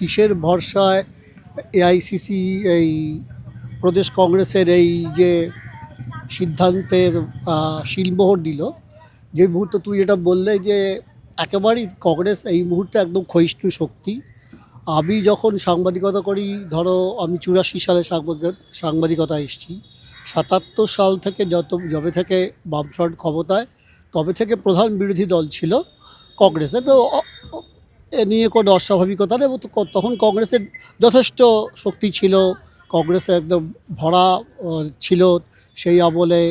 কিসের ভরসায় এআইসিসি এই প্রদেশ কংগ্রেসের এই যে সিদ্ধান্তের শিলমোহর দিল, যে মুহূর্তে তুই এটা বললে যে একেবারেই কংগ্রেস এই মুহূর্তে একদম ক্ষয়িষ্ণু শক্তি। আমি যখন সাংবাদিকতা করি, ধরো আমি চুরাশি সালে সাংবাদিক সাংবাদিকতা এসেছি, সাতাত্তর সাল থেকে যত, যবে থেকে বামফ্রন্ট ক্ষমতায়, তবে থেকে প্রধান বিরোধী দল ছিল কংগ্রেসে তো এ নিয়ে কোনো অস্বাভাবিকতা নেই তখন কংগ্রেসের যথেষ্ট শক্তি ছিল, কংগ্রেসে একদম ভরা ছিল সেই আমলে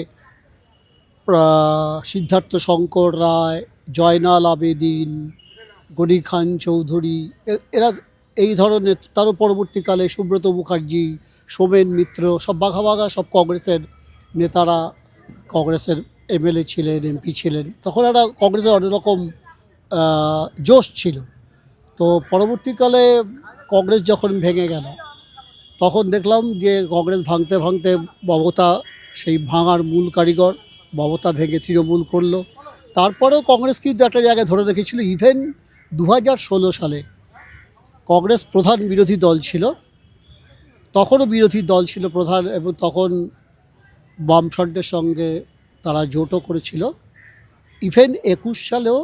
সিদ্ধার্থ শঙ্কর রায়, জয়নাল আবেদিন, গনি খান চৌধুরী এরা এই ধরনের তারও পরবর্তীকালে সুব্রত মুখার্জি, সোমেন মিত্র, সব বাঘা বাঘা সব কংগ্রেসের নেতারা কংগ্রেসের এমএলএ ছিলেন, এমপি ছিলেন, তখন একটা কংগ্রেসের অনেক রকম জোশ ছিল। তো পরবর্তীকালে কংগ্রেস যখন ভেঙে গেল, তখন দেখলাম যে কংগ্রেস ভাঙতে ভাঙতে মমতা সেই ভাঙার মূল কারিগর, মমতা ভেঙে তৃণমূল করল। তারপরেও কংগ্রেস কিন্তু একটা জায়গায় ধরে রেখেছিল। ইভেন দু হাজার ষোলো সালে কংগ্রেস প্রধান বিরোধী দল ছিল। তখনও বিরোধী দল ছিল প্রধান এবং তখন বামফ্রন্টের সঙ্গে তারা জোটও করেছিল। ইভেন একুশ সালেও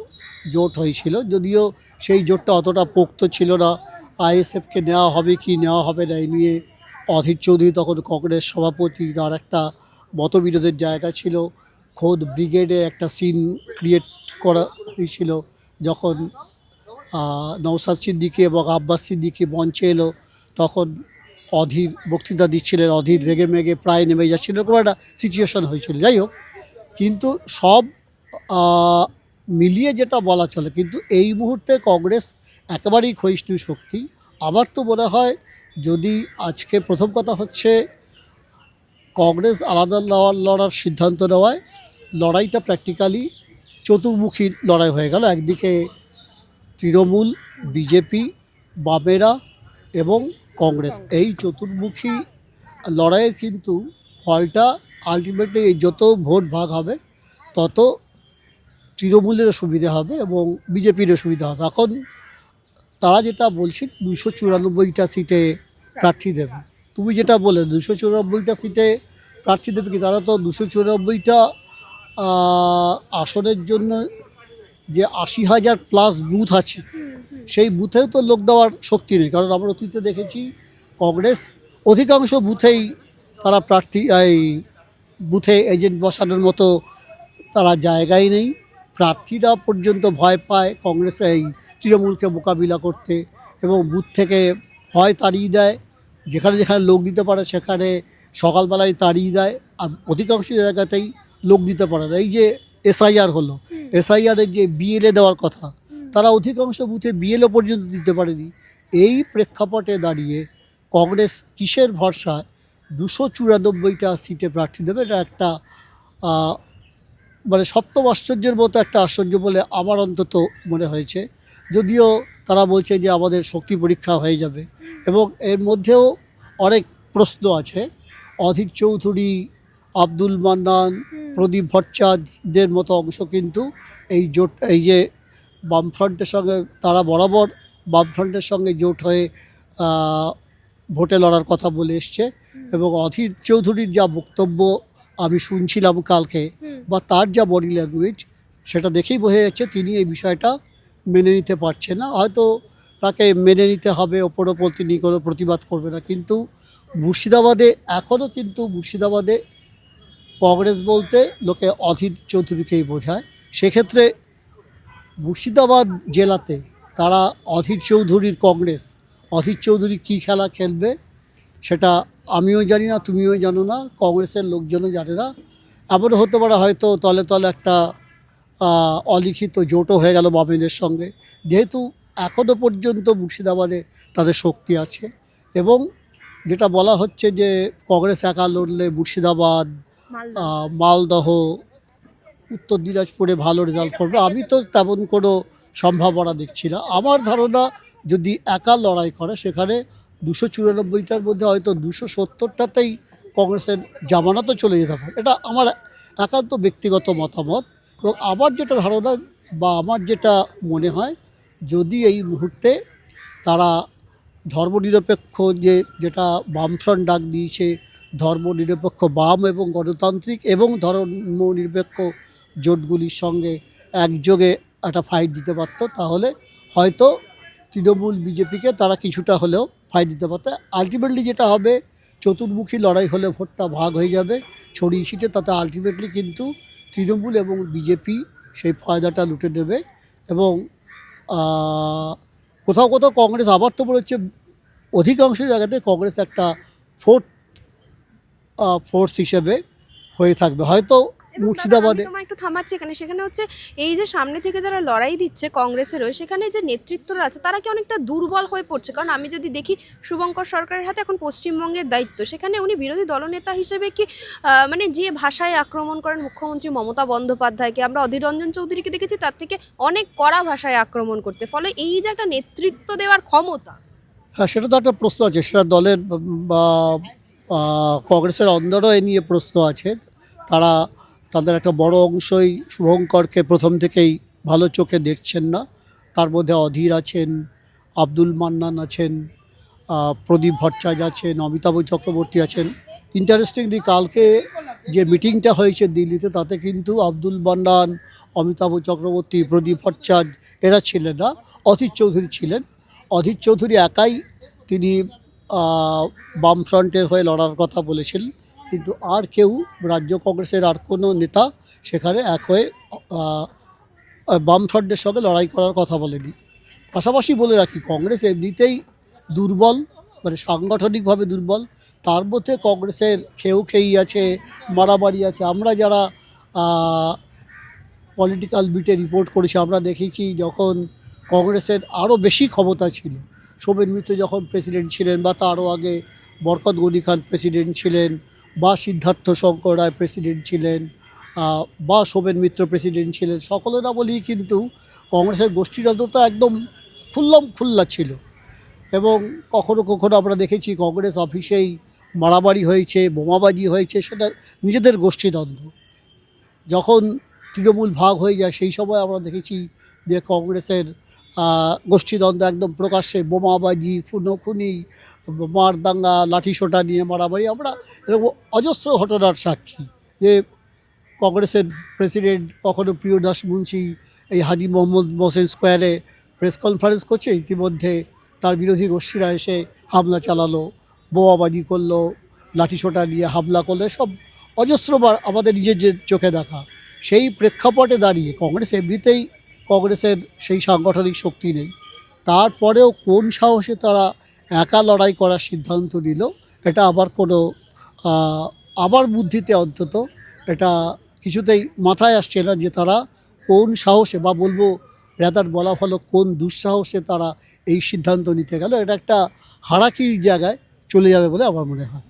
জোট হয়েছিল। যদিও সেই জোটটা অতটা পোক্ত ছিল না। আইএসএফকে নেওয়া হবে কি নেওয়া হবে না এই নিয়ে অধীর চৌধুরী তখন কংগ্রেস সভাপতি তার একটা মতবিরোধের জায়গা ছিল। খোদ ব্রিগেডে একটা সিন ক্রিয়েট করা হয়েছিল যখন আহ, নওসাদ সিদ্দিকি এবং আব্বাস সিদ্দিকি মঞ্চে এলো। তখন অধীর বক্তৃতা দিচ্ছিলেন অধীর রেগে মেগে প্রায় নেমে যাচ্ছিল এরকম একটা সিচুয়েশন হয়েছিল। যাই হোক কিন্তু সব মিলিয়ে যেটা বলা চলে, কিন্তু এই মুহূর্তে কংগ্রেস একেবারেই ক্ষয়িষ্ণু শক্তি। আমার তো মনে হয় যদি আজকে প্রথম কথা হচ্ছে, কংগ্রেস আলাদা লড়ার সিদ্ধান্ত নেওয়ায় লড়াইটা প্র্যাকটিক্যালি চতুর্মুখী লড়াই হয়ে গেল। একদিকে তৃণমূল বিজেপি বামেরা এবং কংগ্রেস। এই চতুর্মুখী লড়াইয়ের কিন্তু ফলটা আলটিমেটলি যত ভোট ভাগ হবে, তত তৃণমূলেরও সুবিধা হবে এবং বিজেপিরও সুবিধা হবে। এখন তারা যেটা বলছে দুশো চুরানব্বইটা সিটে প্রার্থী দেবে। তুমি যেটা বলে দুশো চুরানব্বইটা সিটে প্রার্থী দেবে কি? তারা তো দুশো চুরানব্বইটা আসনের জন্য যে আশি হাজার প্লাস বুথ আছে, সেই বুথেও তো লোক দেওয়ার শক্তি নেই। কারণ আমরা অতীতে দেখেছি, কংগ্রেস অধিকাংশ বুথেই তারা প্রার্থী, এই বুথে এজেন্ট বসানোর মতো তারা জায়গায় নেই। প্রার্থীরা পর্যন্ত ভয় পায় কংগ্রেস এই তৃণমূলকে মোকাবিলা করতে এবং বুথ থেকে হয় তাড়িয়ে দেয়। যেখানে যেখানে লোক দিতে পারে সেখানে সকালবেলায় তাড়িয়ে দেয়। আর অধিকাংশ জায়গাতেই লোক দিতে পারে না। এই যে এসআইআর হলো এসআইআরের যে বিএলএ দেওয়ার কথা তারা অধিকাংশ বুথে বিএলও পর্যন্ত দিতে পারেনি। এই প্রেক্ষাপটে দাঁড়িয়ে কংগ্রেস কিসের ভরসায় দুশো চুরানব্বইটা সিটে প্রার্থী দেবে? এটা একটা মানে সপ্তম আশ্চর্যের মতো একটা আশ্চর্য বলে আমার অন্তত মনে হয়েছে। যদিও তারা বলছে যে আমাদের শক্তি পরীক্ষা হয়ে যাবে এবং এর মধ্যেও অনেক প্রশ্ন আছে। অধীর চৌধুরী আব্দুল মান্নান প্রদীপ ভট্টাচার্যদের মতো অংশ কিন্তু এই জোট এই যে বামফ্রন্টের সঙ্গে তারা বরাবর বামফ্রন্টের সঙ্গে জোট হয়ে ভোটে লড়ার কথা বলে এসছে। এবং অধীর চৌধুরীর যা বক্তব্য আমি শুনছিলাম কালকে বা তার যা বডি ল্যাঙ্গুয়েজ সেটা দেখেই বোঝা যাচ্ছে তিনি এই বিষয়টা মেনে নিতে পারছেন না। হয়তো তাকে মেনে নিতে হবে ওপর ওপর তিনি কোনো প্রতিবাদ করবে না। কিন্তু মুর্শিদাবাদে এখনও কিন্তু মুর্শিদাবাদে কংগ্রেস বলতে লোকে অধীর চৌধুরীকেই বোঝায়। সেক্ষেত্রে মুর্শিদাবাদ জেলাতে তারা অধীর চৌধুরীর কংগ্রেস অধীর চৌধুরী কী খেলা খেলবে? সেটা আমিও জানি না তুমিও জানো না কংগ্রেসের লোকজনও জানে না। এমন হতে পারে হয়তো তলে তলে একটা অলিখিত জোটও হয়ে গেল বামেনের সঙ্গে। যেহেতু এখনও পর্যন্ত মুর্শিদাবাদে তাদের শক্তি আছে এবং যেটা বলা হচ্ছে যে কংগ্রেস একা লড়লে মুর্শিদাবাদ মালদহ উত্তর দিনাজপুরে ভালো রেজাল্ট করবে। আমি তো তেমন কোনো সম্ভাবনা দেখছি না। আমার ধারণা যদি একা লড়াই করে সেখানে দুশো চুরানব্বইটার মধ্যে হয়তো দুশো সত্তরটাতেই কংগ্রেসের জামানত চলে যেতে পারে। এটা আমার একান্ত ব্যক্তিগত মতামত। এবং আমার যেটা ধারণা বা আমার যেটা মনে হয়, যদি এই মুহূর্তে তারা ধর্মনিরপেক্ষ যে যেটা বামফ্রন্ট ডাক দিয়েছে, ধর্মনিরপেক্ষ বাম এবং গণতান্ত্রিক এবং ধর্মনিরপেক্ষ জোটগুলির সঙ্গে একযোগে একটা ফাইট দিতে পারত, তাহলে হয়তো তৃণমূল বিজেপিকে তারা কিছুটা হলেও ফাইট দিতে পারত। আলটিমেটলি যেটা হবে, চতুর্মুখী লড়াই হলে ভোটটা ভাগ হয়ে যাবে। ছড়িয়ে ছিটে তাতে আলটিমেটলি কিন্তু তৃণমূল এবং বিজেপি সেই ফায়দাটা লুটে নেবে এবং কোথাও কোথাও কংগ্রেস আবার তো হচ্ছে অধিকাংশ জায়গাতে কংগ্রেস একটা ফোর্থ ফোর্স হিসেবে হয়ে থাকবে। হয়তো মুর্শিদাবাদে। একটু থামাচ্ছি এখানে। সেখানে হচ্ছে এই যে সামনে থেকে যারা লড়াই দিচ্ছে কংগ্রেসের সেখানে যে নেতৃত্বরা আছে তারা কি অনেকটা দুর্বল হয়ে পড়ছে? কারণ আমি যদি দেখি শুভঙ্কর সরকারের হাতে এখন পশ্চিমবঙ্গের দায়িত্ব সেখানে উনি বিরোধী দলনেতা হিসেবে কি মানে যে ভাষায় আক্রমণ করেন মুখ্যমন্ত্রী মমতা বন্দ্যোপাধ্যায়কে আমরা অধীর রঞ্জন চৌধুরীকে দেখেছি তার থেকে অনেক কড়া ভাষায় আক্রমণ করতে। ফলে এই যে একটা নেতৃত্ব দেওয়ার ক্ষমতা। হ্যাঁ সেটা তো একটা প্রশ্ন আছে। সেটা দলের বা কংগ্রেসের অন্দরও এ নিয়ে প্রশ্ন আছে। তারা তাদের একটা বড় অংশই শুভঙ্করকে প্রথম থেকেই ভালো চোখে দেখছেন না। তার মধ্যে অধীর আছেন, আব্দুল মান্নান আছেন প্রদীপ ভট্টাচার্য আছেন, অমিতাভ চক্রবর্তী আছেন। ইন্টারেস্টিংলি কালকে যে মিটিংটা হয়েছে দিল্লিতে, তাতে কিন্তু আব্দুল মান্নান, অমিতাভ চক্রবর্তী, প্রদীপ ভট্টাচার্য এরা ছিলেন না, অধীর চৌধুরী ছিলেন। অধীর চৌধুরী একাই তিনি বামফ্রন্টের হয়ে লড়ার কথা বলেছিলেন কিন্তু আর কেউ রাজ্য কংগ্রেসের আর কোনো নেতা সেখানে এক হয়ে বামফ্রন্টের সঙ্গে লড়াই করার কথা বলেনি। পাশাপাশি বলে রাখি, কংগ্রেস এমনিতেই দুর্বল মানে সাংগঠনিকভাবে দুর্বল। তার মধ্যে কংগ্রেসের খেউ খেই আছে, মারামারি আছে। আমরা যারা পলিটিক্যাল বিটে রিপোর্ট করেছি, আমরা দেখেছি যখন কংগ্রেসের আরও বেশি ক্ষমতা ছিল। সোমেন মিত্র যখন প্রেসিডেন্ট ছিলেন বা তারও আগে বরকত গনি খান প্রেসিডেন্ট ছিলেন বা সিদ্ধার্থ শঙ্কর রায় প্রেসিডেন্ট ছিলেন বা সোমেন মিত্র প্রেসিডেন্ট ছিলেন, সকলের আমলেই কিন্তু কংগ্রেসের গোষ্ঠীতন্ত্রতা একদম খুল্লম খুল্লা ছিল। এবং কখনো কখনো আমরা দেখেছি কংগ্রেস অফিসেই মারামারি হয়েছে, বোমাবাজি হয়েছে, সেটা নিজেদের গোষ্ঠীদ্বন্দ্ব। যখন তৃণমূল ভাগ হয়ে যায়, সেই সময় আমরা দেখেছি যে কংগ্রেসের গোষ্ঠীদ্বন্দ্ব একদম প্রকাশ্যে, বোমাবাজি, খুনোখুনি, মারদাঙ্গা, লাঠিসোঁটা নিয়ে মারামারি। আমরা এরকম অজস্র ঘটনার সাক্ষী যে কংগ্রেসের প্রেসিডেন্ট কখনো প্রিয়দাস মুন্সি, এই হাজি মোহাম্মদ মোহসেন স্কোয়ারে প্রেস কনফারেন্স করছে। ইতিমধ্যে তার বিরোধী গোষ্ঠীরা এসে হামলা চালালো, বোমাবাজি করল, লাঠিসোঁটা নিয়ে হামলা করল সব অজস্রবার আমাদের নিজের যে চোখে দেখা। সেই প্রেক্ষাপটে দাঁড়িয়ে কংগ্রেস এমনিতেই কংগ্রেসের সেই সাংগঠনিক শক্তি নেই। তারপরেও কোন সাহসে তারা একা লড়াই করার সিদ্ধান্ত নিল, এটা আবার কোনো আমার বুদ্ধিতে অন্তত এটা কিছুতেই মাথায় আসছে না যে তারা কোন সাহসে বা বলব রেদার বলা ভালো কোন দুঃসাহসে তারা এই সিদ্ধান্ত নিতে গেল। এটা একটা হারাকির জায়গায় চলে যাবে বলে আমার মনে হয়।